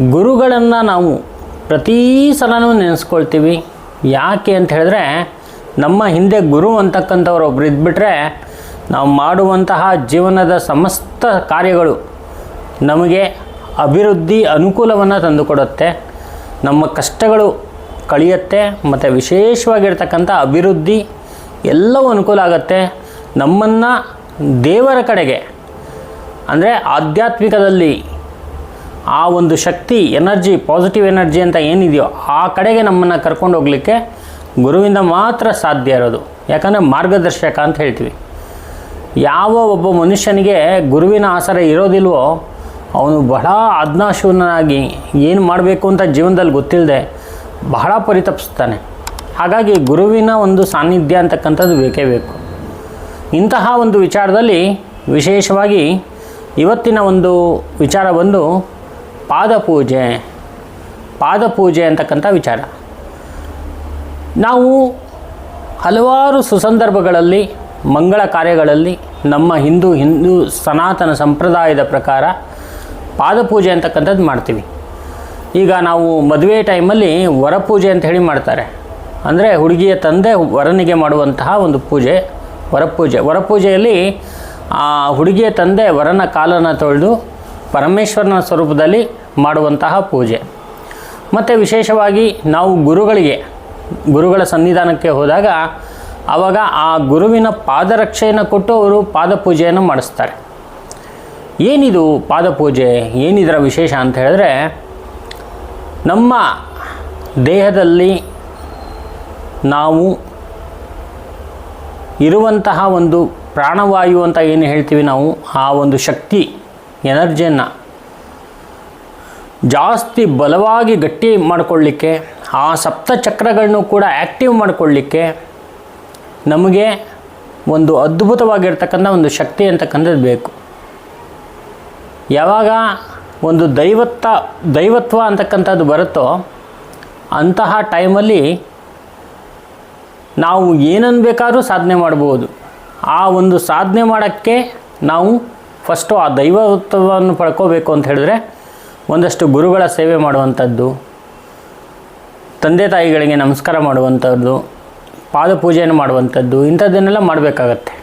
ಗುರುಗಳನ್ನು ನಾವು ಪ್ರತಿ ಸಲನೂ ನೆನೆಸ್ಕೊಳ್ತೀವಿ. ಯಾಕೆ ಅಂತ ಹೇಳಿದ್ರೆ, ನಮ್ಮ ಹಿಂದೆ ಗುರು ಅಂತಕ್ಕಂಥವ್ರು ಒಬ್ರು ಇದ್ಬಿಟ್ರೆ, ನಾವು ಮಾಡುವಂತಹ ಜೀವನದ ಸಮಸ್ತ ಕಾರ್ಯಗಳು ನಮಗೆ ಅಭಿವೃದ್ಧಿ ಅನುಕೂಲವನ್ನು ತಂದುಕೊಡುತ್ತೆ. ನಮ್ಮ ಕಷ್ಟಗಳು ಕಳೆಯುತ್ತೆ, ಮತ್ತು ವಿಶೇಷವಾಗಿರ್ತಕ್ಕಂಥ ಅಭಿವೃದ್ಧಿ ಎಲ್ಲವೂ ಅನುಕೂಲ ಆಗುತ್ತೆ. ನಮ್ಮನ್ನು ದೇವರ ಕಡೆಗೆ, ಅಂದರೆ ಆಧ್ಯಾತ್ಮಿಕದಲ್ಲಿ ಆ ಒಂದು ಶಕ್ತಿ, ಎನರ್ಜಿ ಪಾಸಿಟಿವ್ ಎನರ್ಜಿ ಅಂತ ಏನಿದೆಯೋ ಆ ಕಡೆಗೆ ನಮ್ಮನ್ನು ಕರ್ಕೊಂಡು ಹೋಗಲಿಕ್ಕೆ ಗುರುವಿಂದ ಮಾತ್ರ ಸಾಧ್ಯ ಇರೋದು. ಯಾಕಂದರೆ ಮಾರ್ಗದರ್ಶಕ ಅಂತ ಹೇಳ್ತೀವಿ. ಯಾವ ಒಬ್ಬ ಮನುಷ್ಯನಿಗೆ ಗುರುವಿನ ಆಸರೆ ಇರೋದಿಲ್ವೋ, ಅವನು ಬಹಳ ಅದ್ನಾಶೂನಾಗಿ ಏನು ಮಾಡಬೇಕು ಅಂತ ಜೀವನದಲ್ಲಿ ಗೊತ್ತಿಲ್ಲದೆ ಬಹಳ ಪರಿತಪಿಸ್ತಾನೆ. ಹಾಗಾಗಿ ಗುರುವಿನ ಒಂದು ಸಾನ್ನಿಧ್ಯ ಅಂತಕ್ಕಂಥದ್ದು ಬೇಕೇ ಬೇಕು. ಇಂತಹ ಒಂದು ವಿಚಾರದಲ್ಲಿ ವಿಶೇಷವಾಗಿ ಇವತ್ತಿನ ಒಂದು ವಿಚಾರ ಬಂದು ಪಾದಪೂಜೆ ಪಾದಪೂಜೆ ಅಂತಕ್ಕಂಥ ವಿಚಾರ. ನಾವು ಹಲವಾರು ಸುಸಂದರ್ಭಗಳಲ್ಲಿ, ಮಂಗಳ ಕಾರ್ಯಗಳಲ್ಲಿ ನಮ್ಮ ಹಿಂದೂ ಹಿಂದೂ ಸನಾತನ ಸಂಪ್ರದಾಯದ ಪ್ರಕಾರ ಪಾದಪೂಜೆ ಅಂತಕ್ಕಂಥದ್ದು ಮಾಡ್ತೀವಿ. ಈಗ ನಾವು ಮದುವೆ ಟೈಮಲ್ಲಿ ವರಪೂಜೆ ಅಂತ ಹೇಳಿ ಮಾಡ್ತಾರೆ. ಅಂದರೆ ಹುಡುಗಿಯ ತಂದೆ ವರನಿಗೆ ಮಾಡುವಂತಹ ಒಂದು ಪೂಜೆ, ವರಪೂಜೆ. ವರಪೂಜೆಯಲ್ಲಿ ಆ ಹುಡುಗಿಯ ತಂದೆ ವರನ ಕಾಲನ್ನು ತೊಳೆದು ಪರಮೇಶ್ವರನ ಸ್ವರೂಪದಲ್ಲಿ ಮಾಡುವಂತಹ ಪೂಜೆ. ಮತ್ತು ವಿಶೇಷವಾಗಿ ನಾವು ಗುರುಗಳಿಗೆ, ಗುರುಗಳ ಸನ್ನಿಧಾನಕ್ಕೆ ಹೋದಾಗ ಆವಾಗ ಆ ಗುರುವಿನ ಪಾದರಕ್ಷೆಯನ್ನು ಕೊಟ್ಟು ಅವರು ಪಾದಪೂಜೆಯನ್ನು ಮಾಡಿಸ್ತಾರೆ. ಏನಿದು ಪಾದಪೂಜೆ? ಏನಿದರ ವಿಶೇಷ ಅಂತ ಹೇಳಿದ್ರೆ, ನಮ್ಮ ದೇಹದಲ್ಲಿ ನಾವು ಇರುವಂತಹ ಒಂದು ಪ್ರಾಣವಾಯು ಅಂತ ಏನು ಹೇಳ್ತೀವಿ ನಾವು? ಆ ಒಂದು ಶಕ್ತಿ ಎನರ್ಜಿಯನ್ನು ಜಾಸ್ತಿ ಬಲವಾಗಿ ಗಟ್ಟಿ ಮಾಡಿಕೊಳ್ಳಿಕ್ಕೆ, ಆ ಸಪ್ತ ಚಕ್ರಗಳನ್ನು ಕೂಡ ಆ್ಯಕ್ಟಿವ್ ಮಾಡಿಕೊಳ್ಳಿಕ್ಕೆ ನಮಗೆ ಒಂದು ಅದ್ಭುತವಾಗಿರ್ತಕ್ಕಂಥ ಒಂದು ಶಕ್ತಿ ಅಂತಕ್ಕಂಥದ್ದು ಬೇಕು. ಯಾವಾಗ ಒಂದು ದೈವತ್ತ, ದೈವತ್ವ ಅಂತಕ್ಕಂಥದ್ದು ಬರುತ್ತೋ ಅಂತಹ ಟೈಮಲ್ಲಿ ನಾವು ಏನನ್ನು ಬೇಕಾದರೂ ಸಾಧನೆ ಮಾಡ್ಬೋದು. ಆ ಒಂದು ಸಾಧನೆ ಮಾಡೋಕ್ಕೆ ನಾವು ಫಸ್ಟು ಆ ದೈವತ್ವವನ್ನು ಪಡ್ಕೋಬೇಕು ಅಂತ ಹೇಳಿದ್ರೆ ಒಂದಷ್ಟು ಗುರುಗಳ ಸೇವೆ ಮಾಡುವಂಥದ್ದು, ತಂದೆ ತಾಯಿಗಳಿಗೆ ನಮಸ್ಕಾರ ಮಾಡುವಂಥದ್ದು ಪಾದಪೂಜೆಯನ್ನು ಮಾಡುವಂಥದ್ದು, ಇಂಥದ್ದನ್ನೆಲ್ಲ ಮಾಡಬೇಕಾಗತ್ತೆ.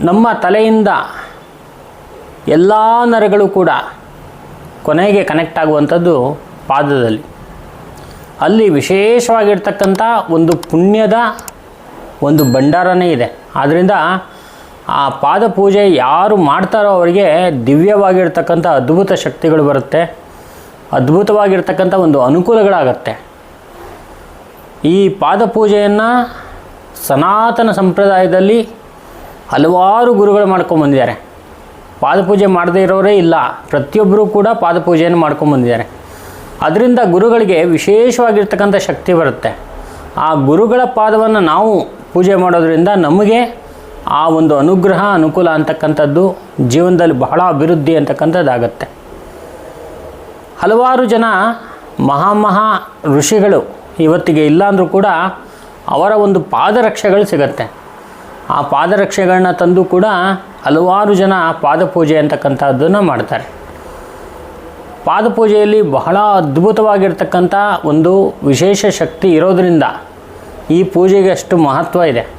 ನಮ್ಮ ತಲೆಯಿಂದ ಎಲ್ಲ ನರಗಳು ಕೂಡ ಕೊನೆಗೆ ಕನೆಕ್ಟ್ ಆಗುವಂಥದ್ದು ಪಾದದಲ್ಲಿ. ಅಲ್ಲಿ ವಿಶೇಷವಾಗಿರ್ತಕ್ಕಂಥ ಒಂದು ಪುಣ್ಯದ ಒಂದು ಭಂಡಾರನೇ ಇದೆ. ಆದ್ದರಿಂದ ಆ ಪಾದ ಪೂಜೆ ಯಾರು ಮಾಡ್ತಾರೋ ಅವರಿಗೆ ದಿವ್ಯವಾಗಿರ್ತಕ್ಕಂಥ ಅದ್ಭುತ ಶಕ್ತಿಗಳು ಬರುತ್ತೆ. ಅದ್ಭುತವಾಗಿರ್ತಕ್ಕಂಥ ಒಂದು ಅನುಕೂಲಗಳಾಗತ್ತೆ. ಈ ಪಾದ ಪೂಜೆಯನ್ನು ಸನಾತನ ಸಂಪ್ರದಾಯದಲ್ಲಿ ಹಲವಾರು ಗುರುಗಳು ಮಾಡ್ಕೊಂಬಂದಿದ್ದಾರೆ ಪಾದಪೂಜೆ ಮಾಡದೇ ಇರೋರೇ ಇಲ್ಲ ಪ್ರತಿಯೊಬ್ಬರೂ ಕೂಡ ಪಾದಪೂಜೆಯನ್ನು ಮಾಡ್ಕೊಂಬಂದಿದ್ದಾರೆ ಅದರಿಂದ ಗುರುಗಳಿಗೆ ವಿಶೇಷವಾಗಿರ್ತಕ್ಕಂಥ ಶಕ್ತಿ ಬರುತ್ತೆ. ಆ ಗುರುಗಳ ಪಾದವನ್ನು ನಾವು ಪೂಜೆ ಮಾಡೋದರಿಂದ ನಮಗೆ ಆ ಒಂದು ಅನುಗ್ರಹ, ಅನುಕೂಲ ಅಂತಕ್ಕಂಥದ್ದು ಜೀವನದಲ್ಲಿ ಬಹಳ ಅಭಿವೃದ್ಧಿ ಅಂತಕ್ಕಂಥದ್ದಾಗತ್ತೆ. ಹಲವಾರು ಜನ ಮಹಾಮಹಾ ಋಷಿಗಳು ಇವತ್ತಿಗೆ ಇಲ್ಲ ಅಂದರೂ ಕೂಡ ಅವರ ಒಂದು ಪಾದರಕ್ಷೆಗಳು ಸಿಗತ್ತೆ. ಆ ಪಾದರಕ್ಷೆಗಳನ್ನ ತಂದು ಕೂಡ ಹಲವಾರು ಜನ ಪಾದಪೂಜೆ ಅಂತಕ್ಕಂಥದ್ದನ್ನು ಮಾಡ್ತಾರೆ. ಪಾದಪೂಜೆಯಲ್ಲಿ ಬಹಳ ಅದ್ಭುತವಾಗಿರ್ತಕ್ಕಂಥ ಒಂದು ವಿಶೇಷ ಶಕ್ತಿ ಇರೋದರಿಂದ ಈ ಪೂಜೆಗೆ ಅಷ್ಟು ಮಹತ್ವ ಇದೆ.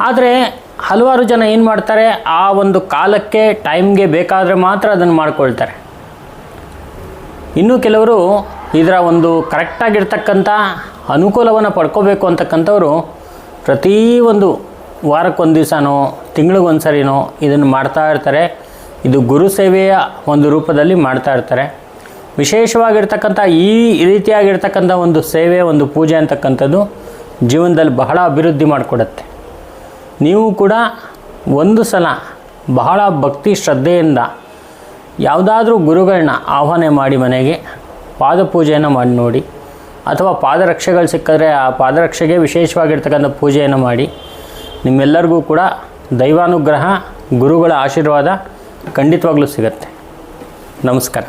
ಆದರೆ ಹಲವಾರು ಜನ ಏನು ಮಾಡ್ತಾರೆ, ಆ ಒಂದು ಕಾಲಕ್ಕೆ ಟೈಮ್ಗೆ ಬೇಕಾದರೆ ಮಾತ್ರ ಅದನ್ನು ಮಾಡ್ಕೊಳ್ತಾರೆ. ಇನ್ನು ಕೆಲವರು ಇದರ ಒಂದು ಕರೆಕ್ಟಾಗಿರ್ತಕ್ಕಂಥ ಅನುಕೂಲವನ್ನು ಪಡ್ಕೋಬೇಕು ಅಂತಕ್ಕಂಥವ್ರು ಪ್ರತಿ ಒಂದು ವಾರಕ್ಕೊಂದು ದಿವಸನೋ ತಿಂಗಳಿಗೊಂದು ಸರಿನೋ ಇದನ್ನು ಮಾಡ್ತಾ ಇರ್ತಾರೆ. ಇದು ಗುರು ಸೇವೆಯ ಒಂದು ರೂಪದಲ್ಲಿ ಮಾಡ್ತಾ ಇರ್ತಾರೆ. ವಿಶೇಷವಾಗಿರ್ತಕ್ಕಂಥ ಈ ರೀತಿಯಾಗಿರ್ತಕ್ಕಂಥ ಒಂದು ಸೇವೆ, ಒಂದು ಪೂಜೆ ಅಂತಕ್ಕಂಥದ್ದು ಜೀವನದಲ್ಲಿ ಬಹಳ ಅಭಿವೃದ್ಧಿ ಮಾಡಿಕೊಡುತ್ತೆ. ನೀವು ಕೂಡ ಒಂದು ಸಲ ಬಹಳ ಭಕ್ತಿ ಶ್ರದ್ಧೆಯಿಂದ ಯಾವುದಾದ್ರೂ ಗುರುಗಳನ್ನ ಆಹ್ವಾನ ಮಾಡಿ ಮನೆಗೆ, ಪಾದಪೂಜೆಯನ್ನು ಮಾಡಿ ನೋಡಿ, ಅಥವಾ ಪಾದರಕ್ಷೆಗಳು ಸಿಕ್ಕಿದ್ರೆ ಆ ಪಾದರಕ್ಷೆಗೆ ವಿಶೇಷವಾಗಿರ್ತಕ್ಕಂಥ ಪೂಜೆಯನ್ನು ಮಾಡಿ, ನಿಮ್ಮೆಲ್ಲರಿಗೂ ಕೂಡ ದೈವಾನುಗ್ರಹ, ಗುರುಗಳ ಆಶೀರ್ವಾದ ಖಂಡಿತವಾಗ್ಲೂ ಸಿಗುತ್ತೆ. ನಮಸ್ಕಾರ.